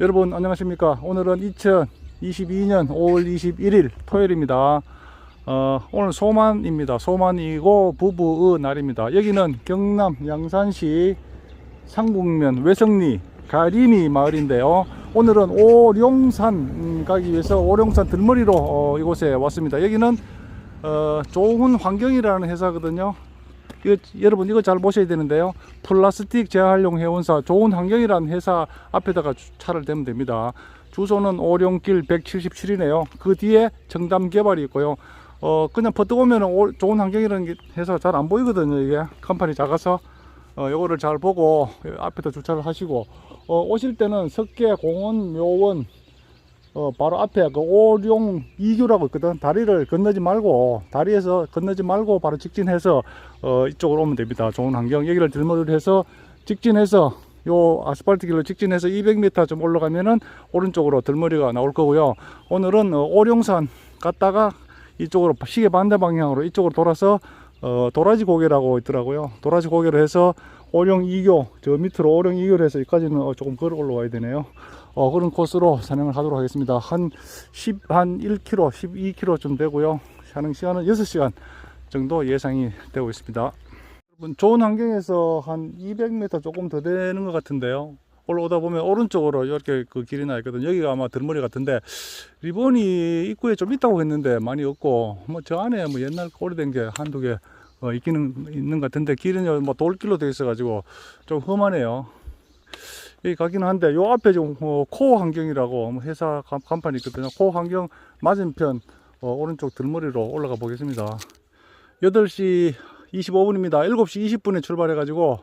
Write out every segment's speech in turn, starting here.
여러분 안녕하십니까? 오늘은 2022년 5월 21일 토요일입니다. 어, 오늘 소만입니다. 소만이고 부부의 날입니다. 여기는 경남 양산시 상북면 외성리 가리미 마을인데요. 오늘은 오룡산 음, 가기 위해서 오룡산 들머리로 어, 이곳에 왔습니다. 여기는 어, 좋은 환경이라는 회사거든요 이거, 여러분 이거 잘 보셔야 되는데요. 플라스틱 재활용 회원사 좋은 환경이라는 회사 앞에다가 주- 차를 대면 됩니다. 주소는 오룡길 177이네요. 그 뒤에 정담 개발이 있고요. 어 그냥 버뜩 오면 은 좋은 환경이라는 게 회사 잘 안 보이거든요. 이게 간판이 작아서 어 요거를 잘 보고 앞에다 주차를 하시고 어 오실 때는 석계 공원 묘원 어, 바로 앞에 그 오룡 이교라고 있거든. 다리를 건너지 말고, 다리에서 건너지 말고 바로 직진해서, 어, 이쪽으로 오면 됩니다. 좋은 환경. 여기를 들머리를 해서 직진해서, 요 아스팔트 길로 직진해서 200m 좀 올라가면은 오른쪽으로 들머리가 나올 거고요. 오늘은 어, 오룡산 갔다가 이쪽으로 시계 반대 방향으로 이쪽으로 돌아서 어, 도라지 고개라고 있더라고요. 도라지 고개로 해서 오룡 이교 저 밑으로 오룡 이교를 해서 여기까지는 어, 조금 걸어 올라와야 되네요. 어, 그런 코스로 산행을 하도록 하겠습니다. 한 10, 한 1km, 12km쯤 되고요. 산행 시간은 6시간 정도 예상이 되고 있습니다. 여러분, 좋은 환경에서 한 200m 조금 더 되는 것 같은데요. 올라오다 보면 오른쪽으로 이렇게 그 길이 나 있거든요. 여기가 아마 들머리 같은데 리본이 입구에 좀 있다고 했는데 많이 없고 뭐 저 안에 뭐 옛날 오래된 게 한두 개 어, 있기는 있는 것 같은데 길은 뭐 돌길로 되어 있어 가지고 좀 험하네요. 여기 가기는 한데 요 앞에 지금 어, 코어 환경이라고 뭐 회사 간- 간판이 있거든요. 코어 환경 맞은편 어, 오른쪽 들머리로 올라가 보겠습니다. 8시 25분입니다. 7시 20분에 출발해 가지고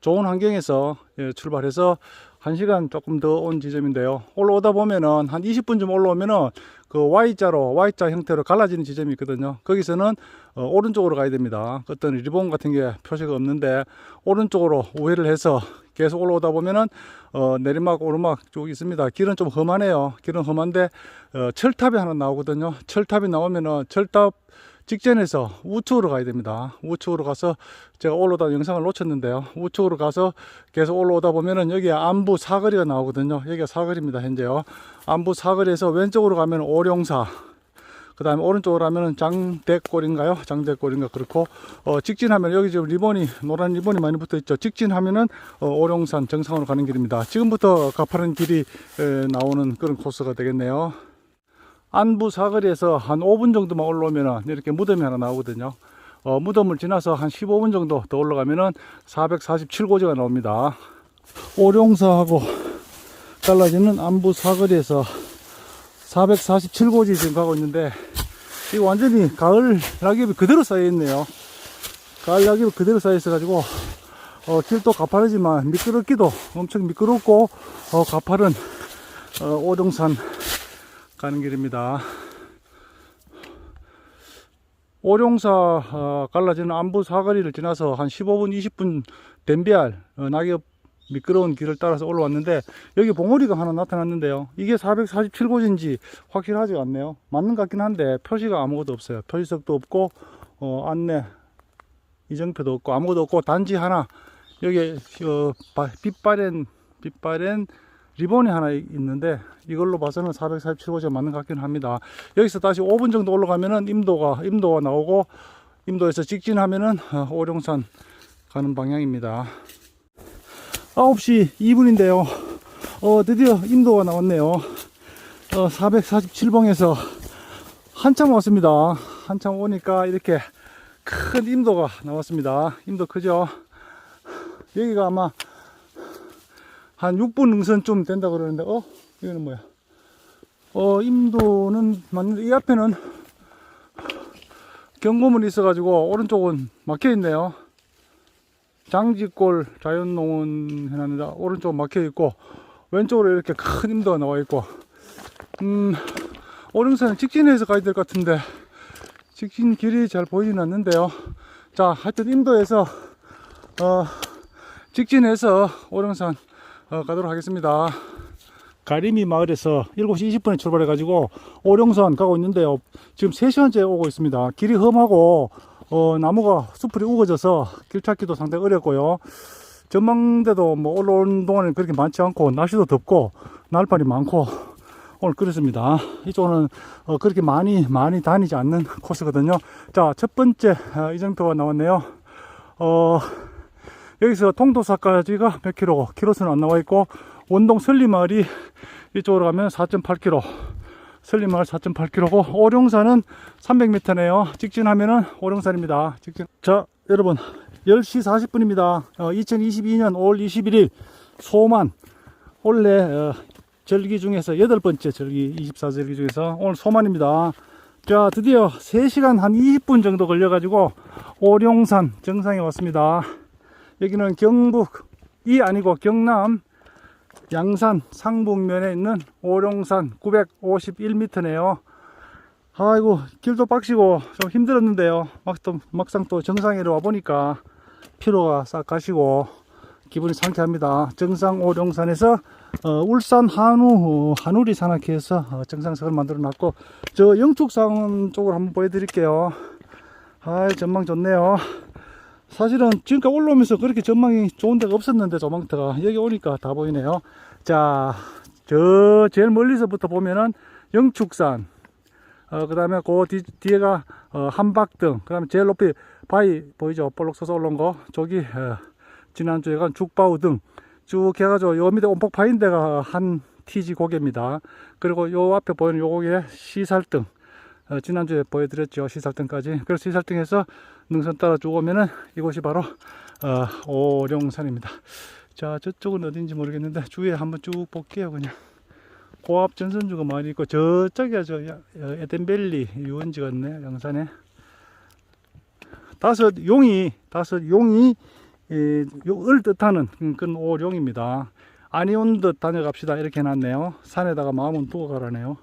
좋은 환경에서 예, 출발해서 1시간 조금 더 온 지점인데요. 올라오다 보면은 한 20분쯤 올라오면은 그 Y자로 Y자 형태로 갈라지는 지점이 있거든요. 거기서는 어, 오른쪽으로 가야 됩니다. 어떤 리본 같은 게 표시가 없는데 오른쪽으로 우회를 해서 계속 올라오다 보면은 어, 내리막 오르막 쭉 있습니다. 길은 좀 험하네요. 길은 험한데 어, 철탑이 하나 나오거든요. 철탑이 나오면은 철탑 직전에서 우측으로 가야 됩니다. 우측으로 가서 제가 올라오다 영상을 놓쳤는데요. 우측으로 가서 계속 올라오다 보면은 여기 안부 사거리가 나오거든요. 여기가 사거리입니다. 현재요. 안부 사거리에서 왼쪽으로 가면 오룡사, 그 다음에 오른쪽으로 가면은 장대골인가요? 장대골인가 그렇고 어, 직진하면 여기 지금 리본이 노란 리본이 많이 붙어 있죠. 직진하면은 어, 오룡산 정상으로 가는 길입니다. 지금부터 가파른 길이 에, 나오는 그런 코스가 되겠네요. 안부 사거리에서 한 5분 정도만 올라오면은 이렇게 무덤이 하나 나오거든요. 어, 무덤을 지나서 한 15분 정도 더 올라가면은 447고지가 나옵니다. 오룡사하고 달라지는 안부 사거리에서 447고지 지금 가고 있는데 이거 완전히 가을 낙엽이 그대로 쌓여 있네요. 가을 낙엽이 그대로 쌓여 있어 가지고 어, 길도 가파르지만 미끄럽기도 엄청 미끄럽고 어, 가파른 어, 오룡산 가는 길입니다. 오룡사 어, 갈라지는 안부 사거리를 지나서 한 15분 20분 댐비알 어, 낙엽 미끄러운 길을 따라서 올라왔는데 여기 봉우리가 하나 나타났는데요. 이게 447곳인지 확실하지 않네요. 맞는 것 같긴 한데 표시가 아무것도 없어요. 표시석도 없고 어, 안내 이정표도 없고 아무것도 없고 단지 하나 여기 어, 바- 빛바랜 빛바랜 리본이 하나 있는데 이걸로 봐서는 447호가 맞는 것 같긴 합니다. 여기서 다시 5분 정도 올라가면은 임도가 임도가 나오고 임도에서 직진하면은 어, 오룡산 가는 방향입니다. 9시 2분인데요. 어, 드디어 임도가 나왔네요. 어, 447봉에서 한참 왔습니다. 한참 오니까 이렇게 큰 임도가 나왔습니다. 임도 크죠? 여기가 아마 한 6분 능선쯤 된다 그러는데, 어? 이거는 뭐야? 어, 임도는 맞는데, 이 앞에는 경고문이 있어가지고, 오른쪽은 막혀 있네요. 장지골 자연농원 해놨는데, 오른쪽 막혀 있고, 왼쪽으로 이렇게 큰 임도가 나와 있고, 음, 오름산은 직진해서 가야 될 것 같은데, 직진 길이 잘 보이진 않는데요. 자, 하여튼 임도에서, 어, 직진해서 오름산 어, 가도록 하겠습니다. 가리미 마을에서 7시 20분에 출발해 가지고 오룡산 가고 있는데요. 지금 3시간째 오고 있습니다. 길이 험하고 어, 나무가 숲이 우거져서 길 찾기도 상당히 어렵고요. 전망대도 뭐 올라오는 동안에 그렇게 많지 않고 날씨도 덥고 날발이 많고 오늘 그렇습니다. 이쪽은 어, 그렇게 많이 많이 다니지 않는 코스거든요. 자, 첫 번째 어, 이정표가 나왔네요. 어, 여기서 통도사까지가 몇 킬로, 킬로수는 안 나와 있고 원동 설리마을이 이쪽으로 가면 4.8km, 설리마을 4.8km고 오룡산은 300m네요. 직진하면은 오룡산입니다. 직진. 자, 여러분 10시 40분입니다. 2022년 5월 21일 소만 원래 어, 절기 중에서 여덟 번째 절기 24절기 중에서 오늘 소만입니다. 자 드디어 3시간 한 20분 정도 걸려 가지고 오룡산 정상에 왔습니다. 여기는 경북이 아니고 경남 양산 상북면에 있는 오룡산 951m네요. 아이고 길도 빡시고 좀 힘들었는데요. 막 또, 막상 또 정상에 와 보니까 피로가 싹 가시고 기분이 상쾌합니다. 정상 오룡산에서 어, 울산 한우 어, 한우리 산악회에서 어, 정상석을 만들어 놨고 저 영축산 쪽으로 한번 보여드릴게요. 아 전망 좋네요. 사실은 지금까지 올라오면서 그렇게 전망이 좋은 데가 없었는데 조망터가 여기 오니까 다 보이네요. 자, 저 제일 멀리서부터 보면은 영축산, 어, 그 다음에 그 뒤, 뒤에가 어, 한박등, 그 다음에 제일 높이 바위 보이죠? 볼록 솟아 올라온 거. 저기 어, 지난주에 간 죽바우 등 쭉 해가지고 요 밑에 온폭 파인 데가 한 TG 고개입니다. 그리고 요 앞에 보이는 요 고개 시살등. 어, 지난주에 보여드렸죠. 시살등까지. 그래서 시살등에서 능선 따라 쭉 오면은 이곳이 바로 어, 오룡산입니다. 자, 저쪽은 어딘지 모르겠는데 주위에 한번 쭉 볼게요. 그냥 고압 전선주가 많이 있고 저쪽에 저 에덴밸리 유원지 같네 양산에 다섯 용이 다섯 용이 예, 을 뜻하는 그런 오룡입니다. 아니 온 듯 다녀갑시다 이렇게 해놨네요. 산에다가 마음은 두고 가라네요.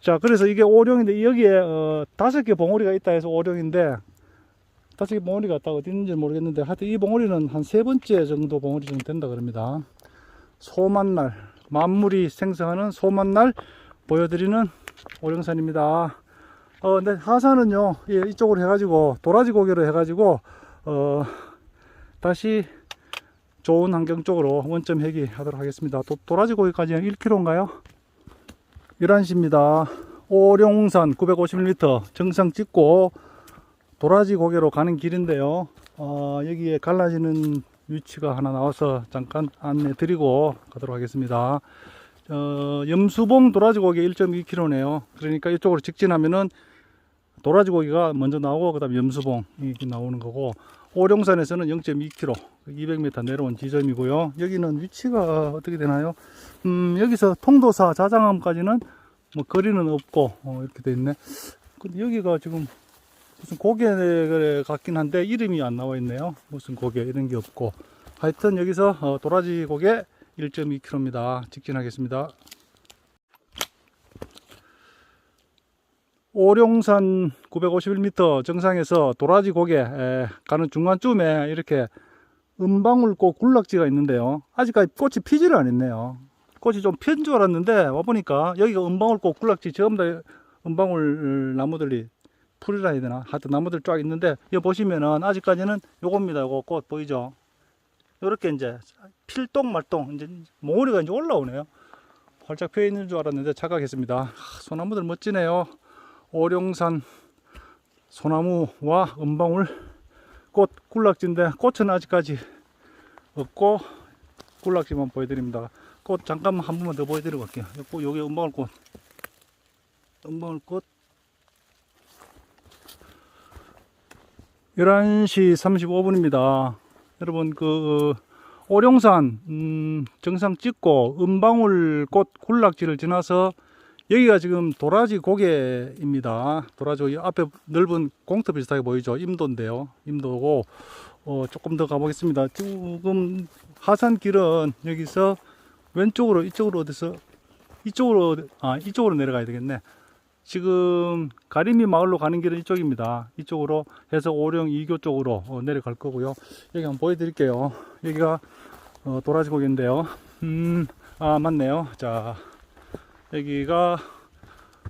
자, 그래서 이게 오룡인데 여기에 어, 다섯 개 봉우리가 있다 해서 오룡인데 다섯 개 봉우리가 딱 어디 있는지 모르겠는데 하여튼 이 봉우리는 한 세 번째 정도 봉우리 정도 된다 그럽니다. 소만날 만물이 생성하는 소만날 보여드리는 오룡산입니다. 어, 근데 하산은요 예, 이쪽으로 해가지고 도라지 고개로 해가지고 어, 다시 좋은 환경 쪽으로 원점 회귀 하도록 하겠습니다. 도, 도라지 고개까지는 1km인가요? 11시입니다. 오룡산 951m 정상 찍고 도라지 고개로 가는 길인데요. 어, 여기에 갈라지는 위치가 하나 나와서 잠깐 안내 드리고 가도록 하겠습니다. 어, 염수봉 도라지 고개 1.2km네요. 그러니까 이쪽으로 직진하면은 도라지 고기가 먼저 나오고 그 다음 염수봉 이렇게 나오는 거고 오룡산에서는 0.2km 200m 내려온 지점이고요. 여기는 위치가 어떻게 되나요? 음, 여기서 통도사 자장암까지는 뭐 거리는 없고 어, 이렇게 돼 있네. 근데 여기가 지금 무슨 고개 같긴 한데 이름이 안 나와 있네요. 무슨 고개 이런 게 없고 하여튼 여기서 어, 도라지 고개 1.2km입니다. 직진하겠습니다. 오룡산 951m 정상에서 도라지 고개 에, 가는 중간쯤에 이렇게 은방울꽃 군락지가 있는데요. 아직까지 꽃이 피지를 않았네요. 꽃이 좀 핀 줄 알았는데 와보니까 여기가 은방울꽃 군락지 다 은방울 나무들이 풀이라 해야 되나? 하여튼 나무들 쫙 있는데 여기 보시면은 아직까지는 요겁니다. 요거 꽃 보이죠? 요렇게 이제 필동 말동 이제 몽우리가 이제 올라오네요. 활짝 펴 있는 줄 알았는데 착각했습니다. 하, 소나무들 멋지네요. 오룡산 소나무와 은방울 꽃 굴락지인데 꽃은 아직까지 없고 굴락지만 보여드립니다. 꽃 잠깐만 한 번만 더 보여드리고 갈게요. 요- 요게 은방울 꽃. 은방울 꽃. 11시 35분입니다. 여러분 그 오룡산 음, 정상 찍고 은방울 꽃 굴락지를 지나서 여기가 지금 도라지 고개입니다. 도라지 앞에 넓은 공터 비슷하게 보이죠? 임도인데요. 임도고 어, 조금 더 가보겠습니다. 지금 하산길은 여기서 왼쪽으로 이쪽으로 어디서 이쪽으로 아 이쪽으로 내려가야 되겠네. 지금 가리미 마을로 가는 길은 이쪽입니다. 이쪽으로 해서 오령 이교 쪽으로 어, 내려갈 거고요. 여기 한번 보여드릴게요. 여기가 어, 도라지 고개인데요. 음, 아 맞네요. 자, 여기가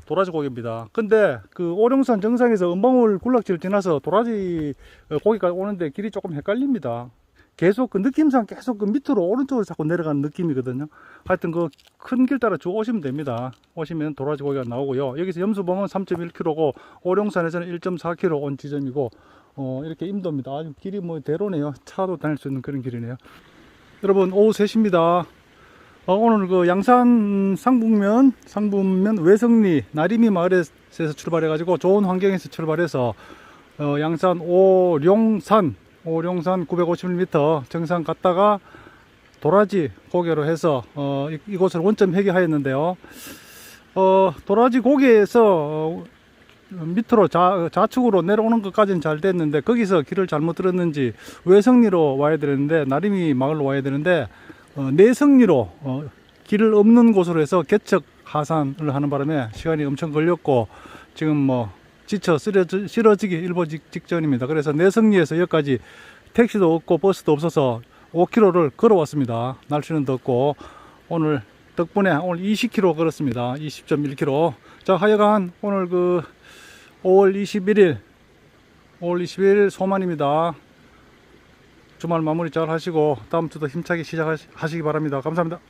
도라지 고개입니다. 근데 그 오룡산 정상에서 은방울 군락지를 지나서 도라지 어, 고기까지 오는데 길이 조금 헷갈립니다. 계속 그 느낌상 계속 그 밑으로 오른쪽으로 자꾸 내려가는 느낌이거든요. 하여튼 그 큰 길 따라 쭉 오시면 됩니다. 오시면 도라지 고기가 나오고요. 여기서 염수 보면 3.1km고 오룡산에서는 1.4km 온 지점이고 어, 이렇게 임도입니다. 아주 길이 뭐 대로네요. 차도 다닐 수 있는 그런 길이네요. 여러분 오후 3시입니다. 어, 오늘 그 양산 상북면, 상북면 외성리 나림이 마을에서 출발해 가지고 좋은 환경에서 출발해서 어, 양산 오룡산, 오룡산 951m 정상 갔다가 도라지 고개로 해서 어, 이- 이곳을 원점 회귀하였는데요. 어, 도라지 고개에서 어, 밑으로 좌, 좌측으로 내려오는 것까지는 잘 됐는데 거기서 길을 잘못 들었는지 외성리로 와야 되는데 나림이 마을로 와야 되는데 어, 내성리로 어, 길을 없는 곳으로 해서 개척 하산을 하는 바람에 시간이 엄청 걸렸고 지금 뭐 지쳐 쓰러지, 쓰러지기 일보 직- 직전입니다. 그래서 내성리에서 여기까지 택시도 없고 버스도 없어서 5km를 걸어왔습니다. 날씨는 덥고 오늘 덕분에 오늘 20km 걸었습니다. 20.1km. 자 하여간 오늘 그 5월 21일 5월 21일 소만입니다. 주말 마무리 잘 하시고 다음 주도 힘차게 시작하시기 바랍니다. 감사합니다.